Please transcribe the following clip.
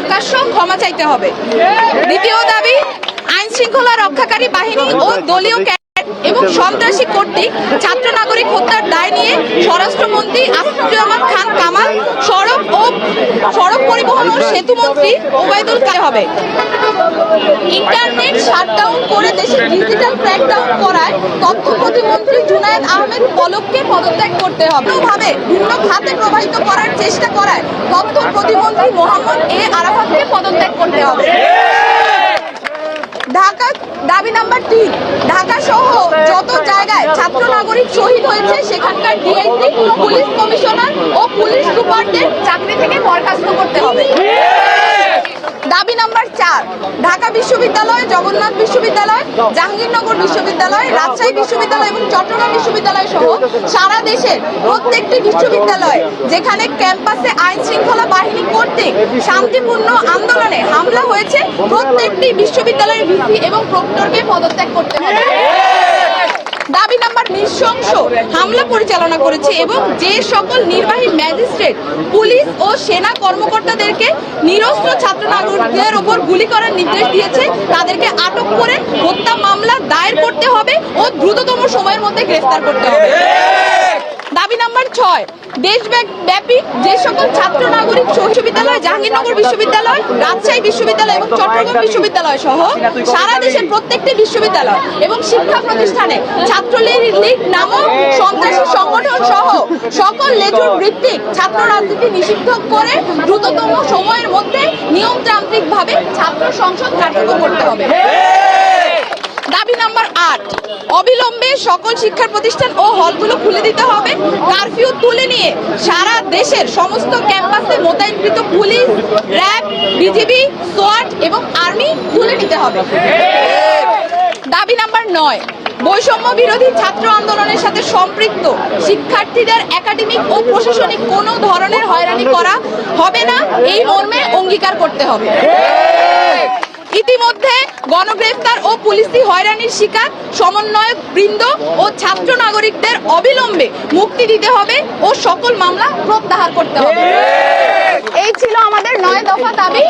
প্রকাশ্য ক্ষমা চাইতে হবে। দ্বিতীয় দাবি, আইন শৃঙ্খলা রক্ষাকারী বাহিনী ও দলীয় এবং সন্ত্রাসী কর্তৃক ছাত্র নাগরিক হত্যার দায় নিয়ে স্বরাষ্ট্রমন্ত্রী আসিফুজ্জামান খান কামাল, সড়ক ও সড়ক পরিবহন ও সেতু মন্ত্রী ওবায়দুল কায় হবে। ইন্টারনেট করে দেশে ডিজিটাল ক্র্যাকডাউন করায় তথ্য প্রতিমন্ত্রী আহমেদ পলককে পদত্যাগ করতে হবে। ভাবে ভিন্ন খাতে প্রবাহিত করার চেষ্টা করায় তথ্য প্রতিমন্ত্রী মোহাম্মদ এ আরাফাতকে পদত্যাগ করতে হবে। ঢাকা দাবি নাম্বার তিন, ঢাকা সহ যত জায়গায় ছাত্র নাগরিক শহীদ হয়েছে, সেখানকার ডিআইসি পুলিশ কমিশনার ও পুলিশ সুপারদের চাকরি থেকে বরখাস্ত করতে হবে দাবি নাম্বার চার। ঢাকা বিশ্ববিদ্যালয়, জগন্নাথ বিশ্ববিদ্যালয়, জাহাঙ্গীরনগর বিশ্ববিদ্যালয়, রাজশাহী বিশ্ববিদ্যালয় এবং চট্টগ্রাম বিশ্ববিদ্যালয় সহ সারা দেশের প্রত্যেকটি বিশ্ববিদ্যালয় যেখানে ক্যাম্পাসে আইন শৃঙ্খলা বাহিনী কর্তৃক শান্তিপূর্ণ আন্দোলনে হামলা হয়েছে, প্রত্যেকটি বিশ্ববিদ্যালয়ের ভিসি এবং প্রক্টরকে পদত্যাগ করতে হবে। নৃশংস হামলা পরিচালনা করেছে এবং যে সকল নির্বাহী ম্যাজিস্ট্রেট, পুলিশ ও সেনা কর্মকর্তাদেরকে নিরস্ত্র ছাত্র নাগরিকদের ওপর গুলি করার নির্দেশ দিয়েছে, তাদেরকে আটক করে হত্যা মামলা দায়ের করতে হবে ও দ্রুততম সময়ের মধ্যে গ্রেফতার করতে হবে। দাবি নাম্বার ছয়, দেশব্যাপী যে সকল ছাত্র নাগরিক বিশ্ববিদ্যালয় জাহাঙ্গীরনগর বিশ্ববিদ্যালয়, রাজশাহী বিশ্ববিদ্যালয় এবং চট্টগ্রাম বিশ্ববিদ্যালয় সহ সারা দেশের প্রত্যেকটি বিশ্ববিদ্যালয় এবং শিক্ষা প্রতিষ্ঠানে ছাত্রলীগ লীগ নামক সন্ত্রাসী সংগঠন সহ সকল লেজুর ভিত্তিক ছাত্র রাজনীতি নিষিদ্ধ করে দ্রুততম সময়ের মধ্যে নিয়মতান্ত্রিকভাবে ছাত্র সংসদ কার্যকর করতে হবে। নাম্বার আট। অবিলম্বে সকল শিক্ষা প্রতিষ্ঠান ও হলগুলো খুলে দিতে হবে। কারফিউ তুলে নিয়ে সারা দেশের সমস্ত ক্যাম্পাসে মোতায়েনকৃত পুলিশ, র্যাব, বিজিবি, সোয়াট এবং আর্মি তুলে নিতে হবে। দাবি নাম্বার নয়। বৈষম্য বিরোধী ছাত্র আন্দোলনের সাথে সম্পৃক্ত শিক্ষার্থীদের একাডেমিক ও প্রশাসনিক কোনো ধরনের হয়রানি করা হবে না। এই মর্মে অঙ্গীকার করতে হবে। গণগ্রেফতার ও পুলিশি হয়রানির শিকার সমন্বয়ক বৃন্দ ও ছাত্র নাগরিকদের অবিলম্বে মুক্তি দিতে হবে ও সকল মামলা প্রত্যাহার করতে হবে। এই ছিল আমাদের নয় দফা দাবি।